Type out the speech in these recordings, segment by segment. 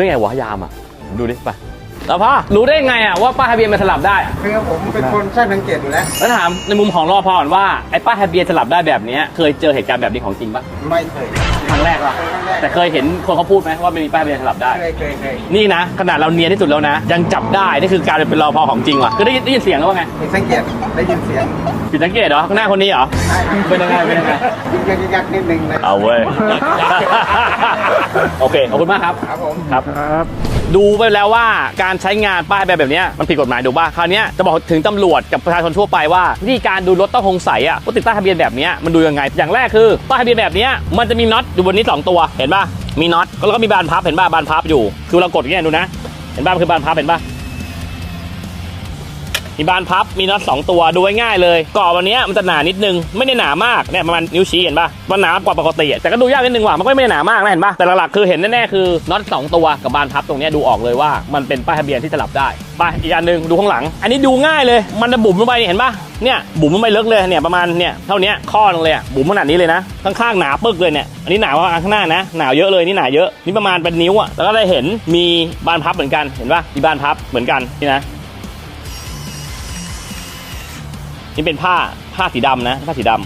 เรื่องไงวะยามอะ ดูดิ ไปแล้วพ่อรู้ได้ไงอะว่าป้ายทะเบียนมันสลับได้ คือผมเป็นคนช่างสังเกตอยู่แล้ว แล้วถามในมุมของรอพอก่อนว่าไอ้ป้ายทะเบียนสลับได้แบบเนี้ยเคยเจอเหตุการณ์แบบนี้ของจริงปะไม่เคย ครั้งแรกปะครั้งแรกแต่เคยเห็นคนเขาพูดไหมว่ามันมีป้ายทะเบียนสลับได้ เคยเคยเคยนี่นะ ขนาดเราเนียนที่สุดแล้วนะ ยังจับได้ นี่คือการเป็นรอพอของจริงว่ะคือได้ยินได้ยินเสียงแล้วว่าไงมีสังเกตได้ยินเสียงผิดสังเกตเหรอข้างหน้าคนนี้เหรอเป็นยังไงเป็นยังไงยักยักยักนิดนึงเลยเอาเว้ยโอเคขอบคุณมากครับ ครับผม ครับ ดูไปแล้วว่าการใช้งานป้ายแบบแบบนี้มันผิดกฎหมายถูกป่ะคราวนี้จะบอกถึงตำรวจกับประชาชนทั่วไปว่าวิธีการดูรถต้องสงสัยอะว่าติดป้ายทะเบียนแบบนี้มันดูยังไง อย่างแรกคือป้ายทะเบียนแบบนี้มันจะมีน็อตอยู่บนนี้สองตัวเห็นป่ะมีน็อตแล้วก็มีบานพับเห็นป่ะบานพับอยู่ คือเรากดอย่างเงี้ยดูนะ เห็นป่ะมันคือบานพับเห็นป่ะ มีบานพับมีน็อตสองตัวดูง่ายเลยกรอบวันนี้มันจะหนานิดนึงไม่ได้หนามากเนี่ยประมาณนิ้วชี้เห็นป่ะมันหนากว่าปกติแต่ก็ดูยากนิดนึงว่ะมันก็ไม่ได้หนามากนะเห็นป่ะแต่หลักๆคือเห็นแน่ๆคือน็อตสองตัวกับบานพับตรงนี้ดูออกเลยว่ามันเป็นป้ายทะเบียนที่สลับได้ไปอีกอันหนึ่งดูข้างหลัง อันนี้ดูง่ายเลย มันจะบุ๋มลงไปเห็นป่ะเนี่ยบุ๋มลงไปลึกเลยเนี่ยประมาณเนี่ยเท่านี้ข้อนึงเลยบุ๋มขนาดนี้เลยนะข้างๆหนาปึกเลยเนี่ยอันนี้หนาว่าอันข้างหน้านะหนาวเยอะเลยนี่หนาเยอะนี่ประมาณเป็นนิ้วอะแล้วก็ได้เห็นมีบานพับเหมือนกันเห็นป่ะมีบานพับเหมือนกันนี่นะ นี่เป็นผ้าผ้าสีดำนะ ผ้าสีดำ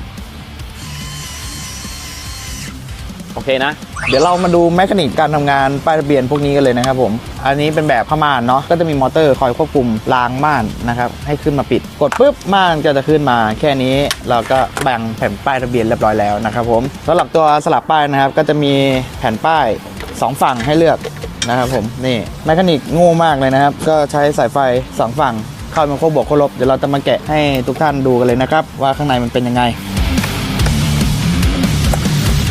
โอเคนะ เดี๋ยวเรามาดูแมคานิกการทำงานป้ายทะเบียนพวกนี้กันเลยนะครับผม อันนี้เป็นแบบผ้าม่านเนาะ ก็จะมีมอเตอร์คอยควบคุมรางม่านนะครับ ให้ขึ้นมาปิด กดปุ๊บม่านก็จะขึ้นมา แค่นี้เราก็แบ่งแผ่นป้ายทะเบียนเรียบร้อยแล้วนะครับผมสำหรับตัวสลับป้ายนะครับ ก็จะมีแผ่นป้าย 2 ฝั่งให้เลือกนะครับผม นี่แมคานิกโง่มากเลยนะครับ ก็ใช้สายไฟ 2 ฝั่ง ข้ามาควบบวกควบลบเดี๋ยวเราจะมาแกะให้ทุกท่านดูกันเลยนะครับ ว่าข้างในมันเป็นยังไง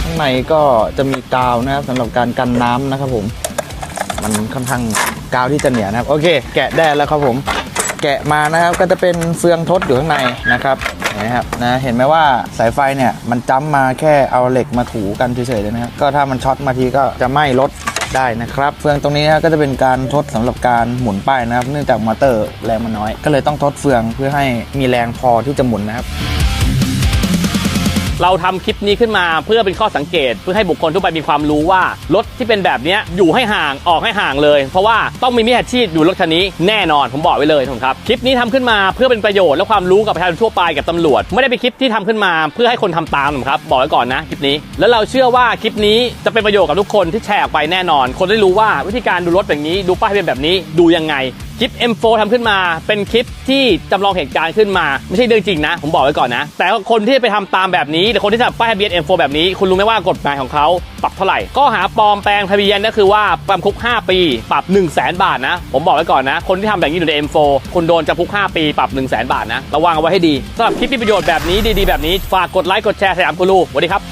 ข้างในก็จะมีกาวนะครับสำหรับการกันน้ำนะครับผม มันค่อนข้างกาวที่จะเหนียวนะครับ โอเค แกะได้แล้วครับผม แกะมานะครับก็จะเป็นเฟืองทดอยู่ข้างในนะครับนไหมครับนะเห็นไหมว่าสายไฟเนี่ยมันจ้ำมาแค่เอาเหล็กมาถูกันเฉยๆเลยนะครับก็ถ้ามันช็อตมาทีก็จะไหม้รถ ได้นะครับเฟืองตรงนี้ก็จะเป็นการทดสำหรับการหมุนป้ายนะครับ เนื่องจากมอเตอร์แรงมันน้อย ก็เลยต้องทดเฟืองเพื่อให้มีแรงพอที่จะหมุนนะครับ เราทำคลิปนี้ขึ้นมาเพื่อเป็นข้อสังเกต เพื่อให้บุคคลทั่วไปมีความรู้ว่ารถที่เป็นแบบนี้อยู่ให้ห่างออกให้ห่างเลย เพราะว่าต้องมีมิจฉาชีพอยู่รถคันนี้แน่นอนผมบอกไว้เลยทุกครับคลิปนี้ทำขึ้นมาเพื่อเป็นประโยชน์และความรู้กับประชาชนทั่วไปกับตำรวจ ไม่ได้เป็นคลิปที่ทำขึ้นมาเพื่อให้คนทำตามนะครับบอกไว้ก่อนนะคลิปนี้ แล้วเราเชื่อว่าคลิปนี้จะเป็นประโยชน์กับทุกคนที่แชร์ออกไปแน่นอน คนได้รู้ว่าวิธีการดูรถแบบนี้ดูป้ายเบียนแบบนี้ดูยังไง ลิป M4 ทำขึ้นมาเป็นคลิปที่จำลองเหตุการณ์ขึ้นมา ไม่ใช่เรื่องจริงนะ ผมบอกไว้ก่อนนะ แต่คนที่ไปทำตามแบบนี้ หรือคนที่จะป้ายทะเบียน M4 แบบนี้ คุณรู้ไหมว่ากฎหมายของเขาปรับเท่าไหร่ ก็หาปลอมแปลงทะเบียนก็คือว่าจำคุก 5 ปี ปรับ 1 0 0 0 0แบาทนะ ผมบอกไว้ก่อนนะ คนที่ทำแบบนี้อยู่ใน M4 คุณโดนจำคุก 5 ปี ปรับ 1 0 0 0 0แบาทนะ ระวังเอาไว้ให้ดีสำหรับคลิปที่ประโยชน์แบบนี้ดีๆแบบนี้ฝากกดไลค์กดแชร์สยามกูรูสวัสดีครับ